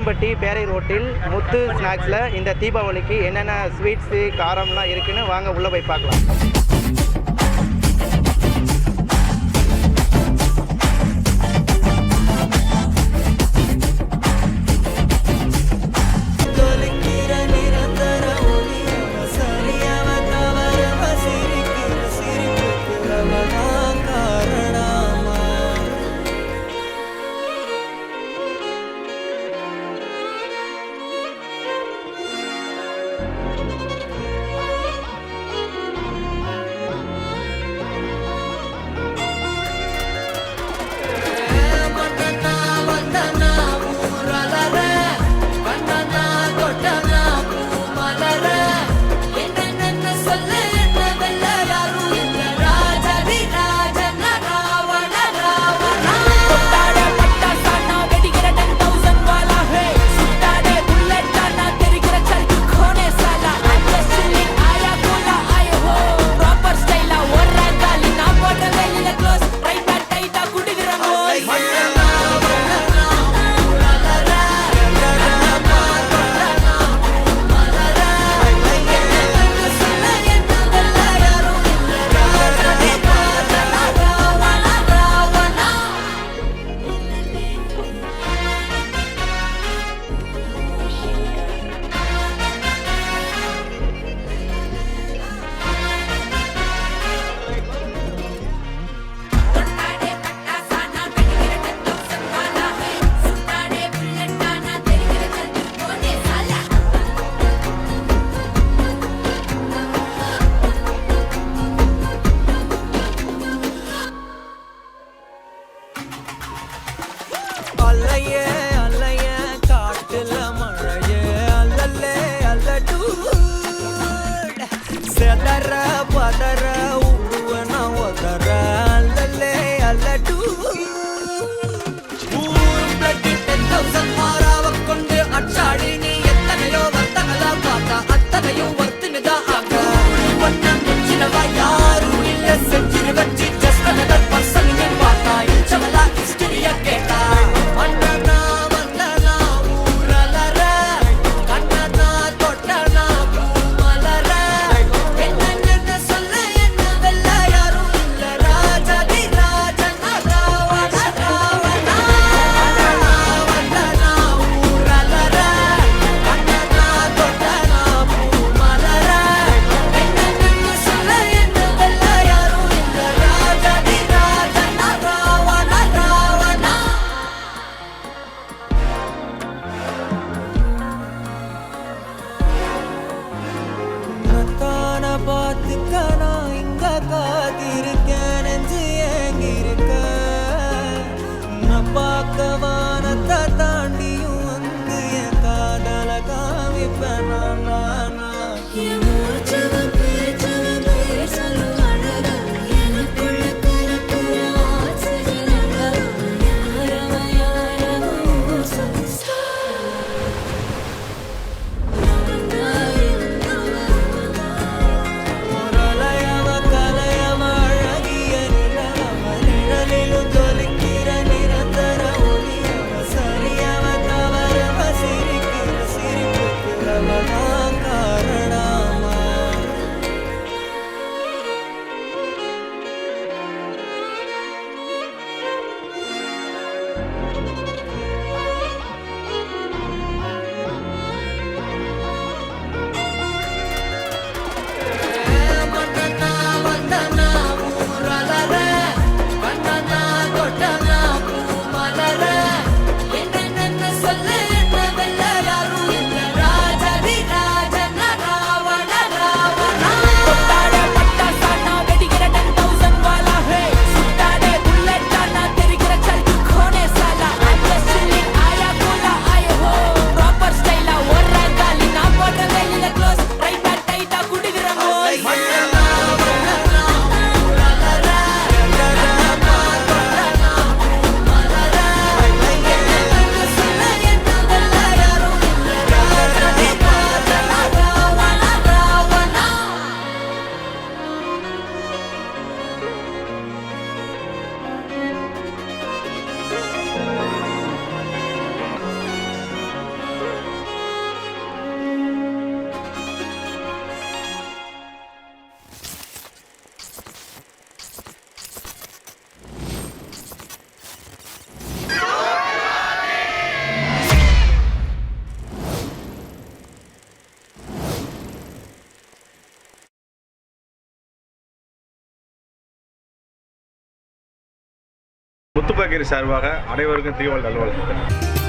கோட்டம்பட்டி பேரை ரோட்டில் முத்து ஸ்நாக்ஸில் இந்த தீபாவளிக்கு என்னென்ன ஸ்வீட்ஸு காரம்லாம் இருக்குன்னு வாங்க உள்ளே போய் பார்க்கலாம். Ooh. பார்த்துக்க நான் இங்க காத்திருக்கேன் நெஞ்சு ஏங்கி இருக்க. நான் பார்க்க வானத்தை தாண்டியும் வந்து என் காதல காமிப்பேன். நான். முத்துப்பாக்கிரி சார்பாக அனைவருக்கும் தீபாவளி நல்வாழ்த்துக்கள்.